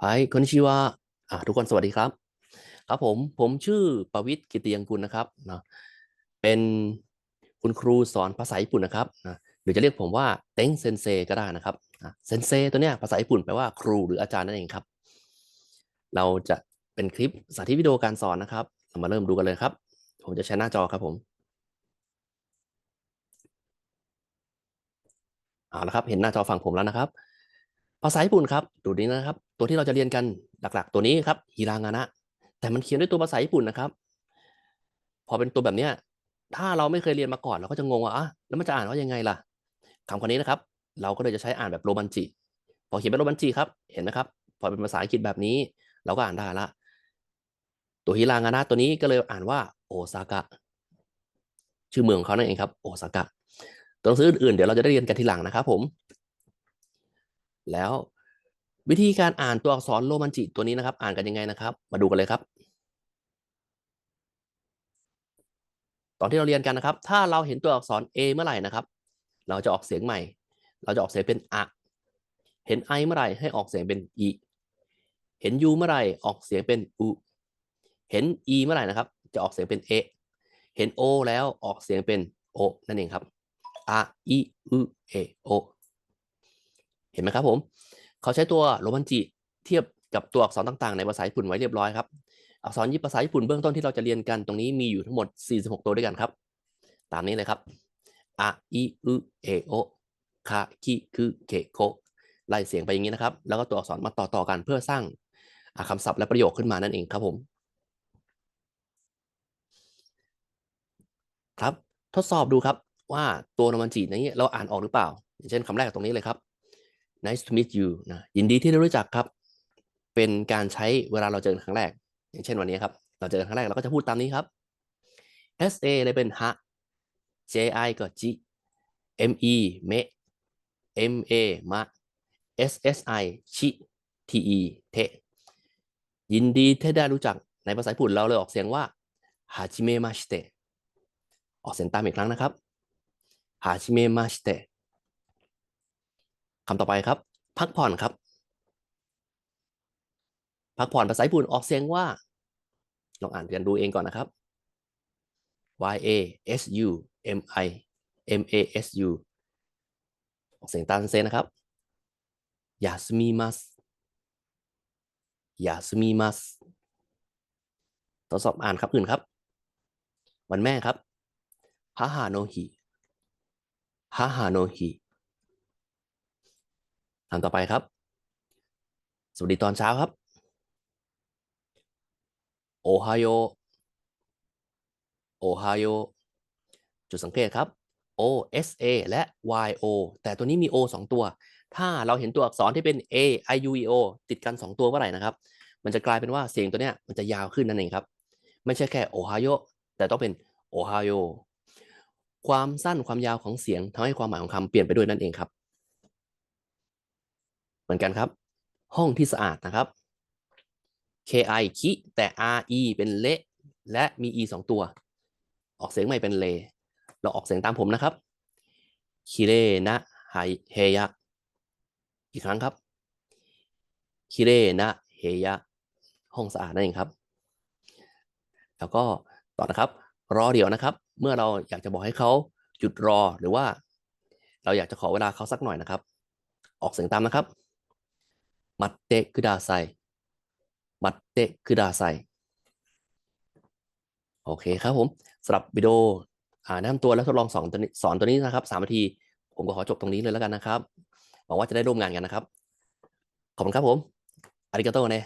ไฮคอนชิวะอ่าทุกคนสวัสดีครับ ครับผมผมชื่อประวิทย์กิติยังกุลนะครับเนาะเป็นคุณครูสอนภาษาญี่ปุ่นนะครับนะหรือจะเรียกผมว่าเต็งเซนเซก็ได้นะครับเซนเซตัวเนี้ยภาษาญี่ปุ่นแปลว่าครูหรืออาจารย์นั่นเองครับ เราจะเป็นคลิปสาธิตวิดีโอการสอนนะครับ เรามาเริ่มดูกันเลยครับ ผมจะใช้หน้าจอครับผมเอาละครับ เห็นหน้าจอฝั่งผมแล้วนะครับ ภาษาญี่ปุ่นครับดูนี้นะครับ ตัวที่เราจะเรียนกันหลักๆ ตัวนี้ครับฮิรางานะ แต่มันเขียนด้วยตัวภาษาญี่ปุ่นนะครับ พอเป็นตัวแบบเนี้ยถ้าเราไม่เคยเรียนมาก่อนเราก็จะงงว่าอะแล้วมันจะอ่านว่ายังไงล่ะคำคำนี้นะครับ เราก็เลยจะใช้อ่านแบบโรมันจิพอเขียนเป็นโรมันจิครับเห็นไหมครับ พอเป็นภาษาอังกฤษแบบนี้ เราก็อ่านได้ละ ตัวฮิรางานะตัวนี้ก็เลยอ่านว่าโอซากะชื่อเมืองของเขานั่นเองครับโอซากะตัวหนังสืออื่นๆเดี๋ยวเราจะได้เรียนกันทีหลังนะครับผม แล้ววิธีการอ่านตัวอักษรโรมันจิตัวนี้นะครับ อ่านกันยังไงนะครับ มาดูกันเลยครับ ตอนที่เราเรียนกันนะครับ ถ้าเราเห็นตัวอักษร A เมื่อไหร่นะครับ เราจะออกเสียงใหม่ เราจะออกเสียงเป็นอะเห็น I เมื่อไหร่ให้ออกเสียงเป็นอีเห็น U เมื่อไหร่ออกเสียงเป็นอุเห็น E เมื่อไหร่นะครับ จะออกเสียงเป็นเอเห็น O แล้วออกเสียงเป็นโอนั่นเองครับอะอีอุเอโอ ห็นไหมครับผม เขาใช้ตัวโรมันจิเทียบกับตัวอักษรต่างๆ ในภาษาญี่ปุ่นไว้เรียบร้อยครับ อักษรยี่ภาษาญี่ปุ่นเบื้องต้นที่เราจะเรียนกันตรงนี้มีอยู่ทั้งหมด 46 ตัวด้วยกันครับ ตามนี้เลยครับอะอิอุเอโอคาคิคุเคโคไล่เสียงไปอย่างนี้นะครับ แล้วก็ตัวอักษรมาต่อๆกันเพื่อสร้างคำศัพท์และประโยคขึ้นมานั่นเองครับผม ครับ ทดสอบดูครับว่าตัวโรมันจินี้เราอ่านออกหรือเปล่า อย่างเช่นคำแรกตรงนี้เลยครับ nice to meet you นะยินดีที่ได้รู้จักครับ เป็นการใช้เวลาเราเจอกันครั้งแรก อย่างเช่นวันนี้ครับ เราเจอกันครั้งแรกเราก็จะพูดตามนี้ครับ S A เลยเป็นฮะ J I ก็จิ M E เม M A มะ S S I ชิ T E เทยินดีที่ได้รู้จักในภาษาญี่ปุ่นเราเลยออกเสียงว่าฮาจิเมมาชิเตะออกเสียงตามอีกครั้งนะครับฮาจิเมมาชิเตะ คำต่อไปครับ พักผ่อนครับ พักผ่อนภาษาญี่ปุ่นออกเสียงว่า ลองอ่านกันดูเองก่อนนะครับ y a s u m i m a s u ออกเสียงตามเซนนะครับยาสมิมัสยาสมิมัสทดสอบอ่านครับอื่นครับ วันแม่ครับฮาฮาโนฮิฮาฮาโนฮิ คำต่อไปครับ สวัสดีตอนเช้าครับ โอไฮโอ โอไฮโอ จุดสังเกตครับ O S A และ Y O แต่ตัวนี้มี O 2 ตัว ถ้าเราเห็นตัวอักษรที่เป็น A I U E O ติดกัน 2 ตัวเมื่อไหร่นะครับ มันจะกลายเป็นว่าเสียงตัวเนี้ยมันจะยาวขึ้นนั่นเองครับ ไม่ใช่แค่โอไฮโอแต่ต้องเป็นโอไฮโอความสั้นความยาวของเสียงทำให้ความหมายของคำเปลี่ยนไปด้วยนั่นเองครับ เหมือนกันครับ ห้องที่สะอาดนะครับ K I คิแต่ R E เป็นเละและมี E สองตัว ออกเสียงใหม่เป็นเล เราออกเสียงตามผมนะครับคิเรนะไฮเฮยะอีกครั้งครับคิเรนะเฮยะห้องสะอาดนั่นเองครับ แล้วก็ต่อนะครับ รอเดี๋ยวนะครับ เมื่อเราอยากจะบอกให้เขาหยุดรอหรือว่า เราอยากจะขอเวลาเขาสักหน่อยนะครับ ออกเสียงตามนะครับ มัตเตะคุดาไซมัตเตะคุดาไซโอเคครับผมสำหรับวิดีโออ่าแนะนำตัวและทดลองสอนตัวนี้สอนตัวนี้นะครับสามนาที ผมก็ขอจบตรงนี้เลยแล้วกันนะครับ หวังว่าจะได้ร่วมงานกันนะครับ ขอบคุณครับผมอาริกาโตเน